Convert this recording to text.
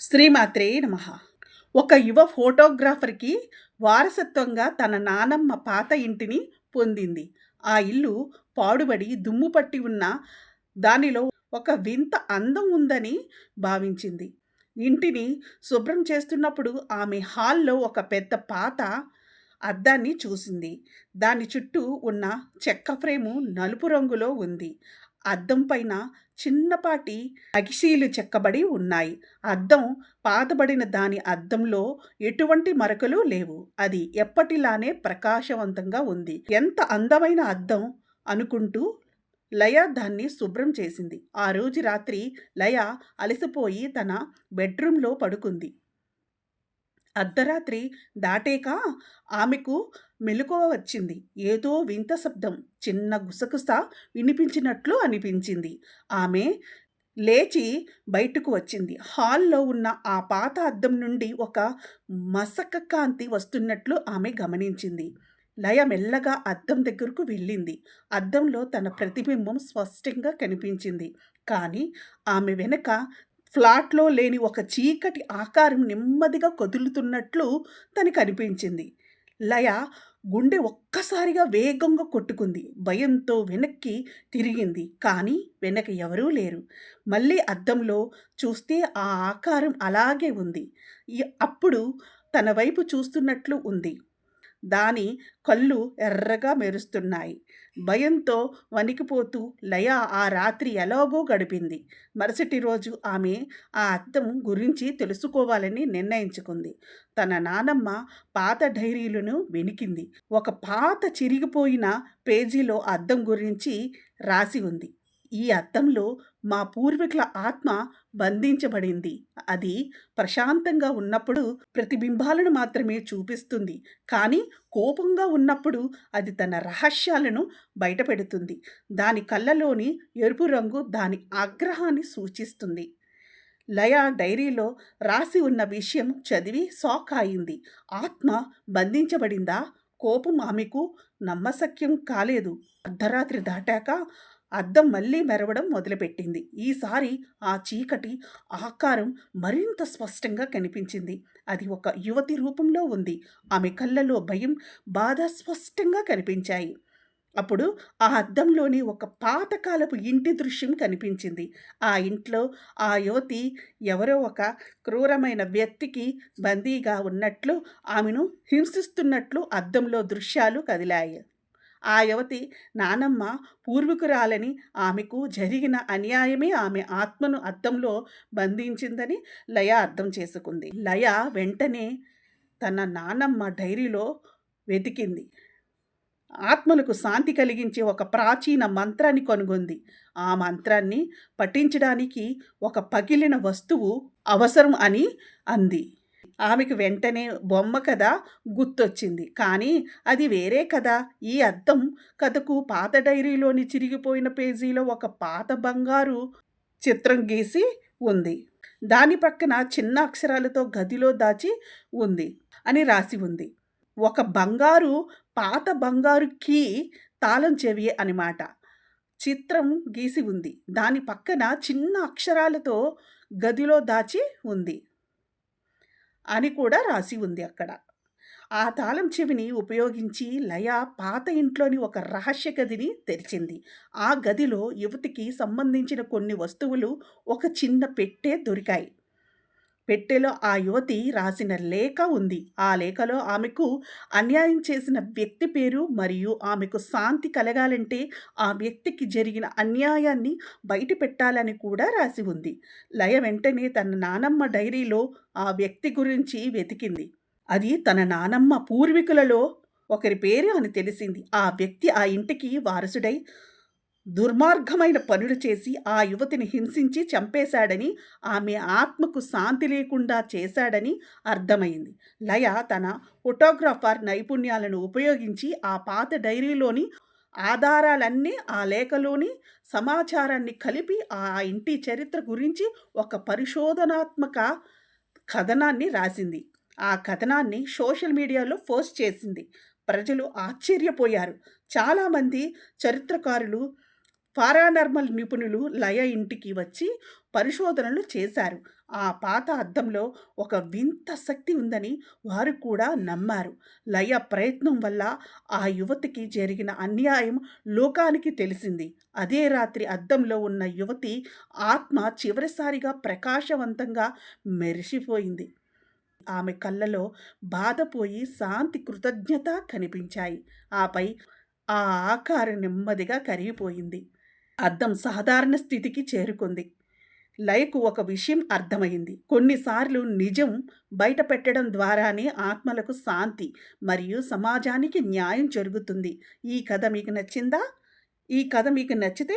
శ్రీమాత్రే నమ. ఒక యువ ఫోటోగ్రాఫర్కి వారసత్వంగా తన నానమ్మ పాత ఇంటిని పొందింది. ఆ ఇల్లు పాడుబడి దుమ్ము పట్టి ఉన్న దానిలో ఒక వింత అందం ఉందని భావించింది. ఇంటిని శుభ్రం చేస్తున్నప్పుడు ఆమె హాల్లో ఒక పెద్ద పాత అద్దాన్ని చూసింది. దాని చుట్టూ ఉన్న చెక్క ఫ్రేము నలుపు రంగులో ఉంది. అద్దం పైన చిన్నపాటి అగిశీలు చెక్కబడి ఉన్నాయి. అద్దం పాతబడిన దాని అద్దంలో ఎటువంటి మరకలు లేవు. అది ఎప్పటిలానే ప్రకాశవంతంగా ఉంది. ఎంత అందమైన అద్దం అనుకుంటూ లయ దాన్ని శుభ్రం చేసింది. ఆ రోజు రాత్రి లయ అలసిపోయి తన బెడ్రూమ్లో పడుకుంది. అర్ధరాత్రి దాటేక ఆమెకు మెలకువ వచ్చింది. ఏదో వింత శబ్దం చిన్న గుసగుస వినిపించినట్లు అనిపించింది. ఆమె లేచి బయటకు వచ్చింది. హాల్లో ఉన్న ఆ పాత అద్దం నుండి ఒక మసక కాంతి వస్తున్నట్లు ఆమె గమనించింది. లయ మెల్లగా అద్దం దగ్గరకు వెళ్ళింది. అద్దంలో తన ప్రతిబింబం స్పష్టంగా కనిపించింది. కానీ ఆమె వెనక ఫ్లాట్లో లేని ఒక చీకటి ఆకారం నెమ్మదిగా కదులుతున్నట్లు తనకు అనిపించింది. లయ గుండె ఒక్కసారిగా వేగంగా కొట్టుకుంది. భయంతో వెనక్కి తిరిగింది. కానీ వెనక ఎవరూ లేరు. మళ్ళీ అద్దంలో చూస్తే ఆ ఆకారం అలాగే ఉంది. అప్పుడు తన వైపు చూస్తున్నట్లు ఉంది. దాని కళ్ళు ఎర్రగా మెరుస్తున్నాయి. భయంతో వణికిపోతూ లయ ఆ రాత్రి ఎలాగో గడిపింది. మరుసటి రోజు ఆమె ఆ అర్థం గురించి తెలుసుకోవాలని నిర్ణయించుకుంది. తన నానమ్మ పాత డైరీలను వెనికింది. ఒక పాత చిరిగిపోయిన పేజీలో అద్దం గురించి రాసి ఉంది. ఈ అర్థంలో మా పూర్వీకుల ఆత్మ బంధించబడింది. అది ప్రశాంతంగా ఉన్నప్పుడు ప్రతిబింబాలను మాత్రమే చూపిస్తుంది. కానీ కోపంగా ఉన్నప్పుడు అది తన రహస్యాలను బయటపెడుతుంది. దాని కళ్ళలోని ఎరుపు రంగు దాని ఆగ్రహాన్ని సూచిస్తుంది. లయ డైరీలో రాసి ఉన్న విషయం చదివి షాక్ అయింది. ఆత్మ బంధించబడిందా? కోపం ఆమెకు నమ్మశక్యం కాలేదు. అర్ధరాత్రి దాటాక అద్దం మళ్ళీ మెరవడం మొదలుపెట్టింది. ఈసారి ఆ చీకటి ఆకారం మరింత స్పష్టంగా కనిపించింది. అది ఒక యువతి రూపంలో ఉంది. ఆమె కళ్ళలో భయం బాధ స్పష్టంగా కనిపించాయి. అప్పుడు ఆ అద్దంలోని ఒక పాతకాలపు ఇంటి దృశ్యం కనిపించింది. ఆ ఇంట్లో ఆ యువతి ఎవరో ఒక క్రూరమైన వ్యక్తికి బందీగా ఉన్నట్లు ఆమెను హింసిస్తున్నట్లు అద్దంలో దృశ్యాలు కదిలాయి. ఆ యువతి నానమ్మ పూర్వీకురాలని ఆమెకు జరిగిన అన్యాయమే ఆమె ఆత్మను అద్దంలో బంధించిందని లయ అర్థం చేసుకుంది. లయ వెంటనే తన నానమ్మ డైరీలో వెతికింది. ఆత్మలకు శాంతి కలిగించే ఒక ప్రాచీన మంత్రాన్ని కనుగొంది. ఆ మంత్రాన్ని పఠించడానికి ఒక పగిలిన వస్తువు అవసరం అని అంది. ఆమెకు వెంటనే బొమ్మ కథ గుర్తొచ్చింది. కానీ అది వేరే కథ. ఈ అద్దం కథకు పాత డైరీలోని చిరిగిపోయిన పేజీలో ఒక పాత బంగారు చిత్రం గీసి ఉంది. దాని పక్కన చిన్న అక్షరాలతో గదిలో దాచి ఉంది అని రాసి ఉంది. ఒక బంగారు పాత బంగారు కీ తాళం చెవి అన్నమాట చిత్రం గీసి ఉంది. దాని పక్కన చిన్న అక్షరాలతో గదిలో దాచి ఉంది. అని కూడా రాసి ఉంది అక్కడ. ఆ తాళం చెవిని ఉపయోగించి లయ పాత ఇంట్లోని ఒక రహస్య గదిని తెరిచింది. ఆ గదిలో యువతికి సంబంధించిన కొన్ని వస్తువులు ఒక చిన్న పెట్టే దొరికాయి. పెట్టెలో ఆ యువతి రాసిన లేఖ ఉంది. ఆ లేఖలో ఆమెకు అన్యాయం చేసిన వ్యక్తి పేరు మరియు ఆమెకు శాంతి కలగాలంటే ఆ వ్యక్తికి జరిగిన అన్యాయాన్ని బయట పెట్టాలని కూడా రాసి ఉంది. లయ వెంటనే తన నానమ్మ డైరీలో ఆ వ్యక్తి గురించి వెతికింది. అది తన నానమ్మ పూర్వీకులలో ఒకరి పేరు అని తెలిసింది. ఆ వ్యక్తి ఆ ఇంటికి వారసుడై దుర్మార్గమైన పనులు చేసి ఆ యువతిని హింసించి చంపేశాడని ఆమె ఆత్మకు శాంతి లేకుండా చేశాడని అర్థమైంది. లయ తన ఫోటోగ్రాఫర్ నైపుణ్యాలను ఉపయోగించి ఆ పాత డైరీలోని ఆధారాలన్నీ ఆ లేఖలోని సమాచారాన్ని కలిపి ఆ ఇంటి చరిత్ర గురించి ఒక పరిశోధనాత్మక కథనాన్ని రాసింది. ఆ కథనాన్ని సోషల్ మీడియాలో పోస్ట్ చేసింది. ప్రజలు ఆశ్చర్యపోయారు. చాలామంది చరిత్రకారులు పారానార్మల్ నిపుణులు లయ ఇంటికి వచ్చి పరిశోధనలు చేశారు. ఆ పాత అద్దంలో ఒక వింత శక్తి ఉందని వారు కూడా నమ్మారు. లయ ప్రయత్నం వల్ల ఆ యువతికి జరిగిన అన్యాయం లోకానికి తెలిసింది. అదే రాత్రి అద్దంలో ఉన్న యువతి ఆత్మ చివరిసారిగా ప్రకాశవంతంగా మెరిసిపోయింది. ఆమె కళ్ళలో బాధపోయి శాంతి కృతజ్ఞత కనిపించాయి. ఆపై ఆ ఆకారం నెమ్మదిగా కరిగిపోయింది. అద్దం సాధారణ స్థితికి చేరుకుంది. లయకు ఒక విషయం అర్థమైంది. కొన్నిసార్లు నిజం బయట పెట్టడం ద్వారానే ఆత్మలకు శాంతి మరియు సమాజానికి న్యాయం జరుగుతుంది. ఈ కథ మీకు నచ్చిందా? ఈ కథ మీకు నచ్చితే